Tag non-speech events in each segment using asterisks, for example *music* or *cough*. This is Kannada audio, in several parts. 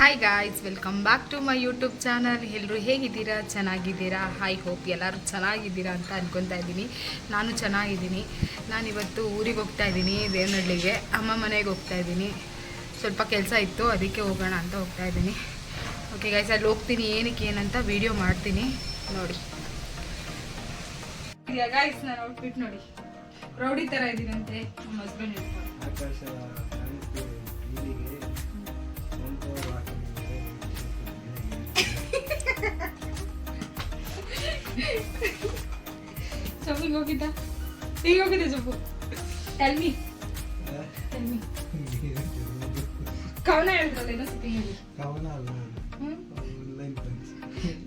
Hi guys welcome back to my YouTube channel ಎಲ್ಲರೂ ಹೇಗಿದ್ದೀರಾ? ಚೆನ್ನಾಗಿದ್ದೀರಾ? ಹಾಯ್ ಹೋಪ್ ಎಲ್ಲರೂ ಚೆನ್ನಾಗಿದ್ದೀರಾ ಅಂತ ಅನ್ಕೊತಾ ಇದ್ದೀನಿ. ನಾನು ಚೆನ್ನಾಗಿದ್ದೀನಿ. ನಾನಿವತ್ತು ಊರಿಗೆ ಹೋಗ್ತಾ ಇದ್ದೀನಿ, ದೇವನಹಳ್ಳಿಗೆ. ಅಮ್ಮ ಮನೆಗೆ ಹೋಗ್ತಾ ಇದ್ದೀನಿ. ಸ್ವಲ್ಪ ಕೆಲಸ ಇತ್ತು, ಅದಕ್ಕೆ ಹೋಗೋಣ ಅಂತ ಹೋಗ್ತಾ ಇದ್ದೀನಿ. ಓಕೆ ಗಾಯ್ಸ್ ಅಲ್ಲಿ ಹೋಗ್ತೀನಿ, ಏನಕ್ಕೆ ಏನಂತ ವಿಡಿಯೋ ಮಾಡ್ತೀನಿ. ನೋಡಿ. ಗಾಯ್ಸ್ ನಾನು ಔಟ್ಫಿಟ್ ನೋಡಿ. ರೌಡಿ ಥರ ಇದ್ದೀನಂತೆ, ನಮ್ಮ ಹಸ್ಬೆಂಡ್ ಶೊಪ್ಪಿಗೆ ಹೋಗಿದ್ದ ಈಗ ಹೋಗಿದ್ದೆ ಶೊಪ್ಪು ಟೆಲ್ಮಿ ಟೆಲ್ಮಿ ಕವನ ಹೇಳಿದ್ರಲ್ಲ ಏನೋ ಸತಿ ಹೇಳಿ ಕವನ ಅಲ್ಲ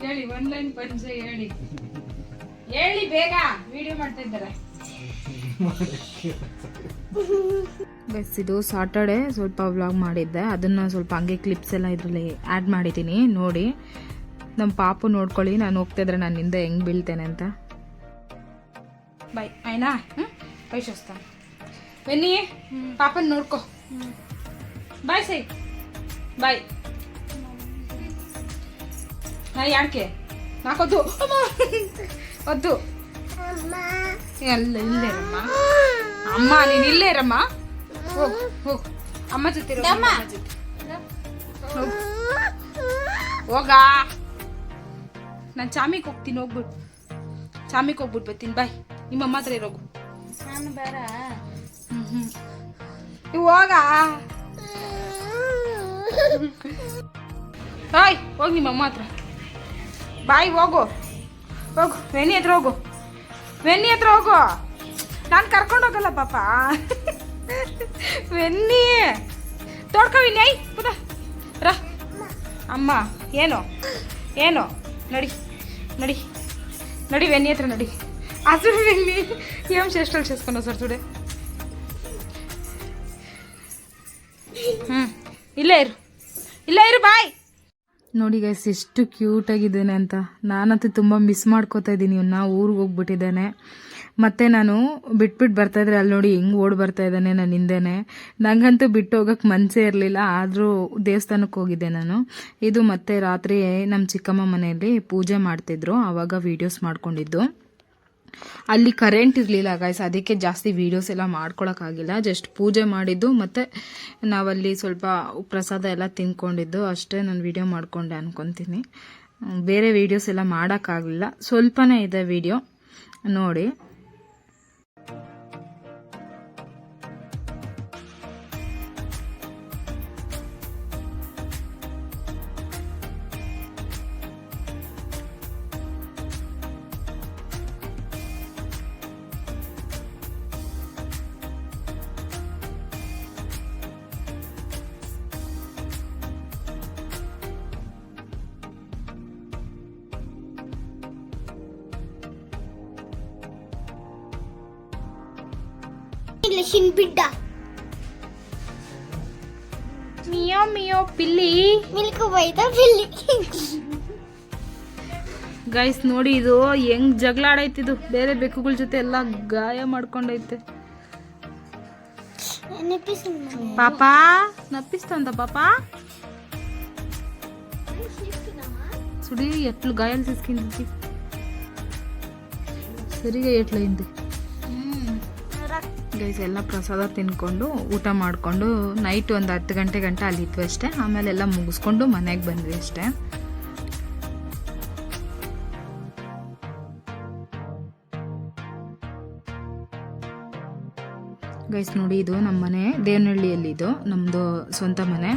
ಹೇಳಿ ಒನ್ ಲೈನ್ ಪಂಚ ಹೇಳಿ ಹೇಳಿ ಬೇಗ ವಿಡಿಯೋ ಮಾಡ್ತಾ ಇದ್ದಾರೆ. *laughs* ಬಸ್ ಇದು ಸಾಟರ್ಡೆ ಸ್ವಲ್ಪ ವ್ಲಾಗ್ ಮಾಡಿದ್ದೆ. ಅದನ್ನು ಸ್ವಲ್ಪ ಹಂಗೆ ಕ್ಲಿಪ್ಸ್ ಎಲ್ಲ ಇದರಲ್ಲಿ ಆ್ಯಡ್ ಮಾಡಿದ್ದೀನಿ. ನೋಡಿ. ನಮ್ಮ ಪಾಪು ನೋಡ್ಕೊಳ್ಳಿ, ನಾನು ಹೋಗ್ತಾ ಇದ್ರೆ ನಾನು ನಿಂದೆ ಹೆಂಗೆ ಬೀಳ್ತೇನೆ ಅಂತ. ಬಾಯ್, ಆಯ್ನಾ? ಹ್ಞೂ ಪೈಶಸ್ತ ಬನ್ನಿ ಪಾಪನ ನೋಡ್ಕೊ. ಬಾಯ್ ಸೈ. ಬಾಯ್. ನಾ ಯಾಕೆ? ನಾಕೊದ್ದು ಒದ್ದು. ಎಲ್ಲ ಇಲ್ಲೇ ಇರಮ್ಮ. ಅಮ್ಮ, ನೀನು ಇಲ್ಲೇ ರಮ್ಮ ಹೋಗ್ ಹೋಗ್ ಅಮ್ಮ ಜೊತೆ ಅಮ್ಮ ಜೊತೆ. ಹೋಗ್. ನಾನು ಚಾಮಿಗೆ ಹೋಗ್ತೀನಿ ಹೋಗ್ಬಿಟ್ಟು ಚಾಮಿಗೆ ಹೋಗ್ಬಿಟ್ಟು ಬರ್ತೀನಿ ಬಾಯ್. ನಿಮ್ಮ ಅಮ್ಮ ಹತ್ರ ಇರೋಗು. ನಾನು ಬೇಡ. ಹ್ಞೂ ಹ್ಞೂ ನೀವು ಹೋಗ. ಬಾಯ್ ಹೋಗಿ ನಿಮ್ಮ ಅಮ್ಮ ಹತ್ರ. ಬಾಯ್ ಹೋಗು. ಹೋಗು ವೆನಿ ಹತ್ರ ಹೋಗು. ವೆನ್ನಿ ಹತ್ರ ಹೋಗು. ನಾನು ಕರ್ಕೊಂಡು ಹೋಗಲ್ಲ ಪಾಪ. ವೆನ್ನಿ. ತೋಡ್ಕೊ ವಿನಿ ಐ ಪುದ ರ. ಅಮ್ಮ ಏನು? ಏನು? ನಡಿ. ನಡಿ ನಡಿ ವೆನ್ನಿ ಹತ್ರ ನಡಿ అసలు వెళ్ళి ఏం చేష్టలు చేసుకున్నావు సార్ చూడే ಹ್ಮ್ ಇಲ್ಲೇ ಇರು ಇಲ್ಲೇ ಇರು ಬಾಯ್ ನೋಡಿ ಗೈಸ್ ಎಷ್ಟು ಕ್ಯೂಟ್ ಆಗಿದ್ದೇನೆ ಅಂತ ನಾನಂತೂ ತುಂಬ ಮಿಸ್ ಮಾಡ್ಕೋತಾ ಇದ್ದೀನಿ ಇವನ್ನ ಊರಿಗೆ ಹೋಗ್ಬಿಟ್ಟಿದ್ದಾನೆ ಮತ್ತೆ ನಾನು ಬಿಟ್ಬಿಟ್ಟು ಬರ್ತಾ ಇದ್ರೆ ಅಲ್ಲಿ ನೋಡಿ ಹೆಂಗ್ ಓಡ್ ಬರ್ತಾ ಇದ್ದಾನೆ ನಾನು ಹಿಂದೆನೆ. ನಂಗಂತೂ ಬಿಟ್ಟು ಹೋಗಕ್ಕೆ ಮನಸ್ಸೇ ಇರಲಿಲ್ಲ, ಆದರೂ ದೇವಸ್ಥಾನಕ್ಕೆ ಹೋಗಿದ್ದೆ ನಾನು. ಇದು ಮತ್ತೆ ರಾತ್ರಿ ನಮ್ಮ ಚಿಕ್ಕಮ್ಮ ಮನೆಯಲ್ಲಿ ಪೂಜೆ ಮಾಡ್ತಿದ್ರು ಆವಾಗ ವೀಡಿಯೋಸ್ ಮಾಡ್ಕೊಂಡಿದ್ದು. ಅಲ್ಲಿ ಕರೆಂಟ್ ಇರಲಿಲ್ಲ ಗಾಯ್ಸ್ ಅದಕ್ಕೆ ಜಾಸ್ತಿ ವೀಡಿಯೋಸ್ ಎಲ್ಲ ಮಾಡ್ಕೊಳಕ್ಕಾಗಿಲ್ಲ ಜಸ್ಟ್ ಪೂಜೆ ಮಾಡಿದ್ದು, ಮತ್ತು ನಾವಲ್ಲಿ ಸ್ವಲ್ಪ ಪ್ರಸಾದ ಎಲ್ಲ ತಿನ್ಕೊಂಡಿದ್ದು, ಅಷ್ಟೇ ನಾನು ವಿಡಿಯೋ ಮಾಡ್ಕೊಂಡೆ ಅನ್ಕೊತೀನಿ. ಬೇರೆ ವೀಡಿಯೋಸ್ ಎಲ್ಲ ಮಾಡೋಕ್ಕಾಗಲಿಲ್ಲ ಸ್ವಲ್ಪನೇ ಇದೆ ವಿಡಿಯೋ ನೋಡಿ. లేచిన బిడ్డ మియో మియో పిల్లి ಮಿಲ್ಕ್ ಬೈದ ಬಿಲ್ಲಿ ಗೈಸ್ ನೋಡಿ ಇದು ಹೆಂಗ್ ಜಗಳ ಆಡೈತಿದು ಬೇರೆ ಬೆಕ್ಕುಗಳ ಜೊತೆ ಎಲ್ಲ ಗಾಯ ಮಾಡ್ಕೊಂಡೈತೆ ನೆನಪಿಸು ಪಾಪ నప్పిస్తుందా పాప చూడి ఎట్లు గాయాలు తీసుకుంది సరిగా ఎట్లయింది ಗೈಸ್ ಎಲ್ಲ ಪ್ರಸಾದ ತಿನ್ಕೊಂಡು ಊಟ ಮಾಡಿಕೊಂಡು ನೈಟ್ ಒಂದು ಹತ್ತು ಗಂಟೆ ಗಂಟೆ ಅಲ್ಲಿ ಇತ್ತು ಅಷ್ಟೇ. ಆಮೇಲೆ ಎಲ್ಲ ಮುಗಿಸ್ಕೊಂಡು ಮನೆಗೆ ಬಂದ್ವಿ ಅಷ್ಟೇ. ಗೈಸ್ ನೋಡಿ ಇದು ನಮ್ಮ ಮನೆ ದೇವನಹಳ್ಳಿಯಲ್ಲಿ ಇದು ನಮ್ಮದು ಸ್ವಂತ ಮನೆ.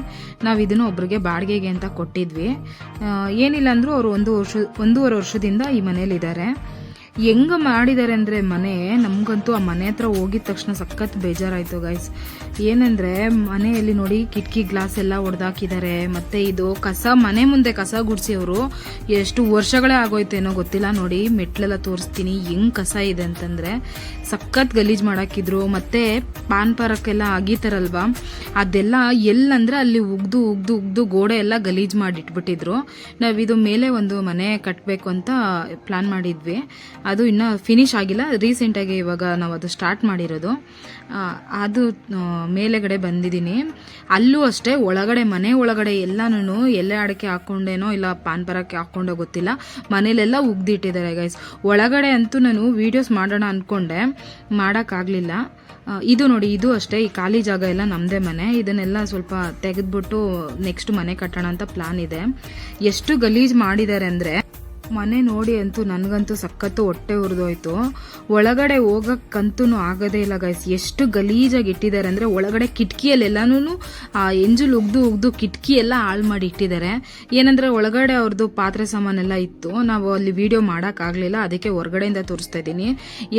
ನಾವು ಇದನ್ನು ಒಬ್ರಿಗೆ ಬಾಡಿಗೆಗೆ ಅಂತ ಕೊಟ್ಟಿದ್ವಿ. ಏನಿಲ್ಲ ಅಂದರೂ ಅವರು ಒಂದು ವರ್ಷ, ಒಂದೂವರೆ ವರ್ಷದಿಂದ ಈ ಮನೇಲಿದ್ದಾರೆ. ಹೆಂಗ ಮಾಡಿದ್ದಾರೆ ಅಂದರೆ ಮನೆ, ನಮಗಂತೂ ಆ ಮನೆ ಹತ್ರ ಹೋಗಿದ ತಕ್ಷಣ ಸಖತ್ ಬೇಜಾರಾಯಿತು ಗೈಸ್ ಏನಂದರೆ ಮನೆಯಲ್ಲಿ ನೋಡಿ ಕಿಟಕಿ ಗ್ಲಾಸ್ ಎಲ್ಲ ಹೊಡೆದಾಕಿದ್ದಾರೆ ಮತ್ತು ಇದು ಕಸ, ಮನೆ ಮುಂದೆ ಕಸ ಗುಡಿಸಿ ಅವರು ಎಷ್ಟು ವರ್ಷಗಳೇ ಆಗೋಯ್ತೇನೋ ಗೊತ್ತಿಲ್ಲ. ನೋಡಿ ಮೆಟ್ಲೆಲ್ಲ ತೋರಿಸ್ತೀನಿ, ಹೆಂಗ್ ಕಸ ಇದೆ ಅಂತಂದರೆ ಸಖತ್ ಗಲೀಜ್ ಮಾಡಾಕಿದ್ರು. ಮತ್ತೆ ಪಾನ್ ಪಾರಕ್ಕೆಲ್ಲ ಅಗೀತಾರಲ್ವಾ ಅದೆಲ್ಲ ಎಲ್ಲಂದ್ರೆ ಅಲ್ಲಿ ಉಗ್ದು ಉಗ್ದು ಉಗ್ದು ಗೋಡೆ ಎಲ್ಲ ಗಲೀಜ್ ಮಾಡಿಟ್ಬಿಟ್ಟಿದ್ರು. ನಾವಿದು ಮೇಲೆ ಒಂದು ಮನೆ ಕಟ್ಟಬೇಕು ಅಂತ ಪ್ಲಾನ್ ಮಾಡಿದ್ವಿ. ಅದು ಇನ್ನು ಫಿನಿಶ್ ಆಗಿಲ್ಲ. ರೀಸೆಂಟಾಗಿ ಇವಾಗ ನಾವು ಅದು ಸ್ಟಾರ್ಟ್ ಮಾಡಿರೋದು. ಅದು ಮೇಲೆಗಡೆ ಬಂದಿದ್ದೀನಿ. ಅಲ್ಲೂ ಅಷ್ಟೇ, ಒಳಗಡೆ, ಮನೆ ಒಳಗಡೆ ಎಲ್ಲಾನು ಎಲ್ಲೆ ಅಡಿಕೆ ಹಾಕ್ಕೊಂಡೇನೋ ಇಲ್ಲ ಪಾನ್ ಪರಕ್ಕೆ ಹಾಕ್ಕೊಂಡೋ ಗೊತ್ತಿಲ್ಲ. ಮನೇಲೆಲ್ಲ ಉಗ್ದಿಟ್ಟಿದ್ದಾರೆ ಗೈಸ್ ಒಳಗಡೆ ಅಂತೂ ನಾನು ವೀಡಿಯೋಸ್ ಮಾಡೋಣ ಅಂದ್ಕೊಂಡೆ ಮಾಡೋಕ್ಕಾಗಲಿಲ್ಲ. ಇದು ನೋಡಿ, ಇದು ಅಷ್ಟೇ, ಈ ಖಾಲಿ ಜಾಗ ಎಲ್ಲ ನಮ್ಮದೇ ಮನೆ. ಇದನ್ನೆಲ್ಲ ಸ್ವಲ್ಪ ತೆಗೆದ್ಬಿಟ್ಟು ನೆಕ್ಸ್ಟ್ ಮನೆ ಕಟ್ಟೋಣ ಅಂತ ಪ್ಲಾನ್ ಇದೆ. ಎಷ್ಟು ಗಲೀಜು ಮಾಡಿದ್ದಾರೆ ಅಂದರೆ ಮನೆ ನೋಡಿ ಅಂತೂ ನನಗಂತೂ ಸಖತ್ತು ಹೊಟ್ಟೆ ಉರಿದೋಯ್ತು. ಒಳಗಡೆ ಹೋಗಕ್ಕಂತೂ ಆಗೋದೇ ಇಲ್ಲ ಗೈಸ್ ಎಷ್ಟು ಗಲೀಜಾಗಿ ಇಟ್ಟಿದ್ದಾರೆ ಅಂದರೆ ಒಳಗಡೆ ಕಿಟಕಿಯಲ್ಲೆಲ್ಲನೂ ಆ ಎಂಜಲು ಉಗ್ದು ಉಗ್ದು ಕಿಟಕಿ ಎಲ್ಲ ಹಾಳು ಮಾಡಿ ಇಟ್ಟಿದ್ದಾರೆ. ಏನಂದರೆ ಒಳಗಡೆ ಅವ್ರದ್ದು ಪಾತ್ರೆ ಸಾಮಾನೆಲ್ಲ ಇತ್ತು. ನಾವು ಅಲ್ಲಿ ವಿಡಿಯೋ ಮಾಡೋಕ್ಕಾಗಲಿಲ್ಲ ಅದಕ್ಕೆ ಹೊರಗಡೆಯಿಂದ ತೋರಿಸ್ತಾ ಇದ್ದೀನಿ.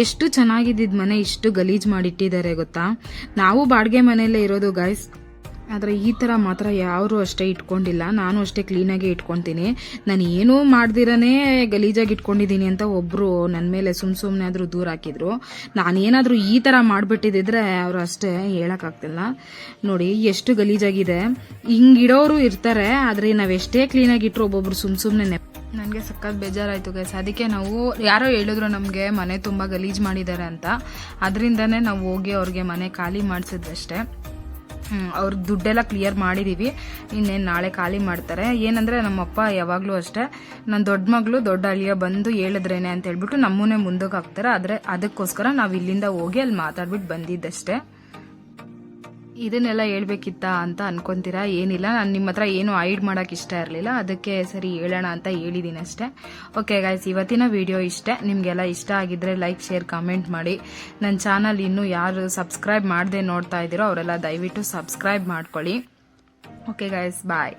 ಎಷ್ಟು ಚೆನ್ನಾಗಿದ್ದಿದ್ದು ಮನೆ ಇಷ್ಟು ಗಲೀಜು ಮಾಡಿಟ್ಟಿದ್ದಾರೆ ಗೊತ್ತಾ? ನಾವು ಬಾಡಿಗೆ ಮನೆಯಲ್ಲೇ ಇರೋದು ಗೈಸ್ ಆದರೆ ಈ ಥರ ಮಾತ್ರ ಯಾರು ಅಷ್ಟೇ ಇಟ್ಕೊಂಡಿಲ್ಲ. ನಾನು ಅಷ್ಟೇ ಕ್ಲೀನಾಗಿ ಇಟ್ಕೊತೀನಿ. ನಾನು ಏನೂ ಮಾಡ್ದಿರನೇ ಗಲೀಜಾಗಿ ಇಟ್ಕೊಂಡಿದ್ದೀನಿ ಅಂತ ಒಬ್ಬರು ನನ್ನ ಮೇಲೆ ಸುಮ್ಮ ಸುಮ್ಮನೆ ಆದರೂ ದೂರ ಹಾಕಿದ್ರು. ನಾನೇನಾದರೂ ಈ ಥರ ಮಾಡಿಬಿಟ್ಟಿದ್ದಿದ್ರೆ ಅವರು ಅಷ್ಟೇ ಹೇಳೋಕ್ಕಾಗ್ತಿಲ್ಲ ನೋಡಿ, ಎಷ್ಟು ಗಲೀಜಾಗಿದೆ. ಹಿಂಗಿಡೋರು ಇರ್ತಾರೆ, ಆದರೆ ನಾವು ಎಷ್ಟೇ ಕ್ಲೀನಾಗಿ ಇಟ್ಟರು ಒಬ್ಬೊಬ್ರು ಸುಮ್ಮ ಸುಮ್ಮನೆ ನನಗೆ ಸಕ್ಕತ್ ಬೇಜಾರಾಯಿತು ಗೈಸ್ ಅದಕ್ಕೆ ನಾವು ಯಾರೋ ಹೇಳಿದ್ರು ನಮಗೆ ಮನೆ ತುಂಬ ಗಲೀಜು ಮಾಡಿದ್ದಾರೆ ಅಂತ. ಅದರಿಂದನೇ ನಾವು ಹೋಗಿ ಅವ್ರಿಗೆ ಮನೆ ಖಾಲಿ ಮಾಡಿಸಿದ್ದಷ್ಟೇ ಅವ್ರ ದುಡ್ಡೆಲ್ಲ ಕ್ಲಿಯರ್ ಮಾಡಿದ್ದೀವಿ ಇನ್ನೇನು ನಾಳೆ ಖಾಲಿ ಮಾಡ್ತಾರೆ. ಏನಂದರೆ ನಮ್ಮಪ್ಪ ಯಾವಾಗಲೂ ಅಷ್ಟೇ ನನ್ನ ದೊಡ್ಡ ಮಗಳು ದೊಡ್ಡ ಅಳಿಯ ಬಂದು ಹೇಳಿದ್ರೇನೆ ಅಂತ ಹೇಳ್ಬಿಟ್ಟು ನಮ್ಮನ್ನೇ ಮುಂದಕ್ಕೆ ಹಾಕ್ತಾರೆ. ಆದರೆ ಅದಕ್ಕೋಸ್ಕರ ನಾವು ಇಲ್ಲಿಂದ ಹೋಗಿ ಅಲ್ಲಿ ಮಾತಾಡ್ಬಿಟ್ಟು ಬಂದಿದ್ದಷ್ಟೇ. ಇದನ್ನೆಲ್ಲ ಹೇಳ್ಬೇಕಿತ್ತ ಅಂತ ಅನ್ಕೊಂತೀರಾ? ಏನಿಲ್ಲ. ನಾನು ನಿಮ್ಮ ಹತ್ರ ಏನು ಐಡ್ ಮಾಡೋಕೆ ಇಷ್ಟ ಇರಲಿಲ್ಲ. ಅದಕ್ಕೆ ಸರಿ ಹೇಳೋಣ ಅಂತ ಹೇಳಿದ್ದೀನಿ ಅಷ್ಟೇ. ಓಕೆ ಗಾಯ್ಸ್ ಇವತ್ತಿನ ವಿಡಿಯೋ ಇಷ್ಟೇ. ನಿಮಗೆಲ್ಲ ಇಷ್ಟ ಆಗಿದ್ರೆ ಲೈಕ್ ಶೇರ್ ಕಮೆಂಟ್ ಮಾಡಿ. ನನ್ನ ಚಾನಲ್ ಇನ್ನೂ ಯಾರು ಸಬ್ಸ್ಕ್ರೈಬ್ ಮಾಡದೆ ನೋಡ್ತಾ ಇದ್ದೀರೋ ಅವರೆಲ್ಲ ದಯವಿಟ್ಟು ಸಬ್ಸ್ಕ್ರೈಬ್ ಮಾಡ್ಕೊಳ್ಳಿ. ಓಕೆ ಗಾಯ್ಸ್ ಬಾಯ್